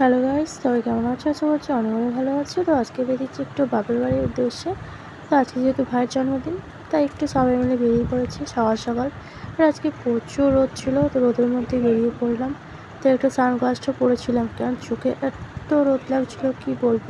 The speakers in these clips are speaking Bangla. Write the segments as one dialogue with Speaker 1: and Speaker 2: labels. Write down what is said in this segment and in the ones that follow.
Speaker 1: হ্যালো গাইস সবাই কেমন আছো? আশা করছি অনেক অনেক ভালো আছো। তো আজকে বেরিয়েছি একটু বাপের বাড়ির উদ্দেশ্যে। তো আজকে যেহেতু ভাইয়ের জন্মদিন, তাই একটু সবাই মিলে বেরিয়ে পড়েছি সকাল সকাল। আর আজকে প্রচুর রোদ ছিল, তো রোদের মধ্যে বেরিয়ে পড়লাম। তো একটু সানগ্লাসটা পরেছিলাম কারণ চোখে এত রোদ লাগছিল, কি বলব?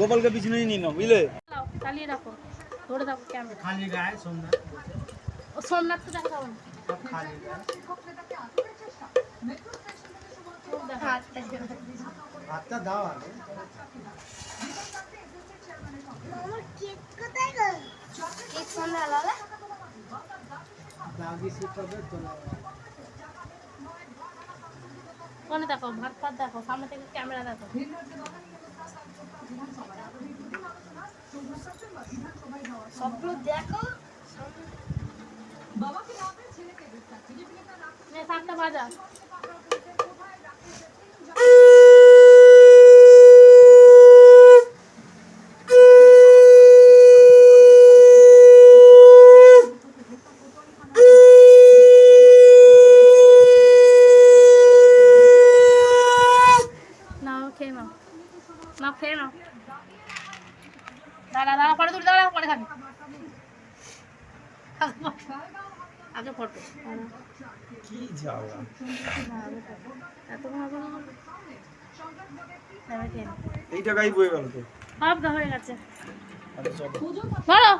Speaker 2: গোপালকে পিছনেই নিয়ে নাও বুঝলে?
Speaker 3: চালিয়ে রাখো। ধরে থাকো ক্যামেরা।
Speaker 4: খালি গায়ে সোমনাথ।
Speaker 3: ও সোমনাথ তো দেখাবো না।
Speaker 4: খালি গায়ে। হাতটা দাও আগে। দাগি তোলা
Speaker 3: দেখো ভাত ফাত দেখো সামনে থেকে ক্যামেরা দেখো সবগুলো দেখো। না শাকটা ভাজা নাও খেয়ে নাও নাও খেয়ে নাও দাঁড়া দাঁড়া পরে তুলে দাঁড়া পরে খাবি। আগে ফটো
Speaker 2: কি
Speaker 3: এত ভালো
Speaker 2: এই টাকাই বয়ে গেল তো।
Speaker 3: সব হয়ে গেছে। ধরো